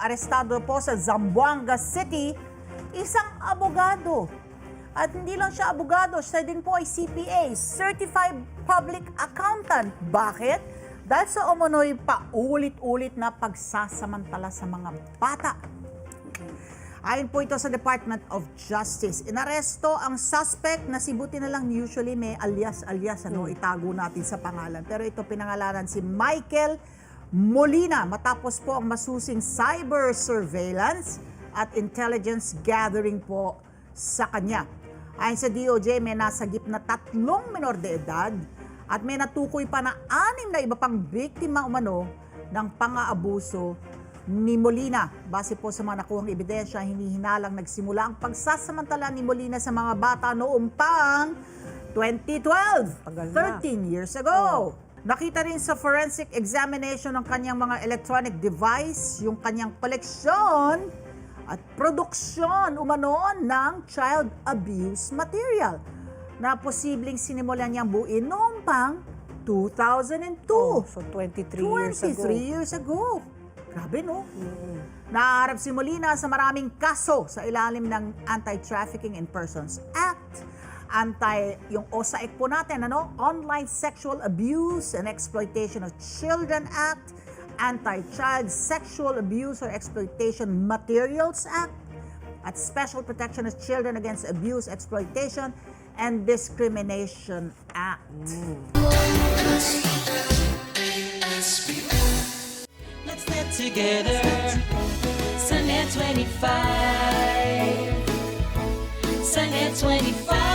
Arestado po sa Zamboanga City, isang abogado. At hindi lang siya abogado, siya din po ay CPA, Certified Public Accountant. Bakit? Dahil sa umunoy paulit-ulit na pagsasamantala sa mga bata. Ayon po ito sa Department of Justice. Inaresto ang suspect na si buti na lang usually may alias-alias, ano, itago natin sa pangalan. Pero ito pinangalanan si Michael Molina matapos po ang masusing cyber surveillance at intelligence gathering po sa kanya. Ayon sa DOJ, may nasagip na tatlong minor de edad at may natukoy pa na anim na iba pang biktima umano ng pang-aabuso ni Molina. Base po sa mga nakuhang ebidensya, hinihinalang nagsimula ang pagsasamantala ni Molina sa mga bata noong pang 2012, Tagal na. 13 years ago. Nakita rin sa forensic examination ng kanyang mga electronic device, yung kanyang koleksyon at produksyon umano ng child abuse material na posibleng sinimulan niyang buuin noong pang 2002. Oh, so 23 years 23 ago. years ago. Grabe, no? Naharap si Molina sa maraming kaso sa ilalim ng Anti-Trafficking in Persons Act, anti yung OSAIC po natin, ano? Online Sexual Abuse and Exploitation of Children Act, Anti-Child Sexual Abuse or Exploitation Materials Act, at Special Protection of Children Against Abuse, Exploitation, and Discrimination Act. Let's get together. Sunday 25. Sunday 25.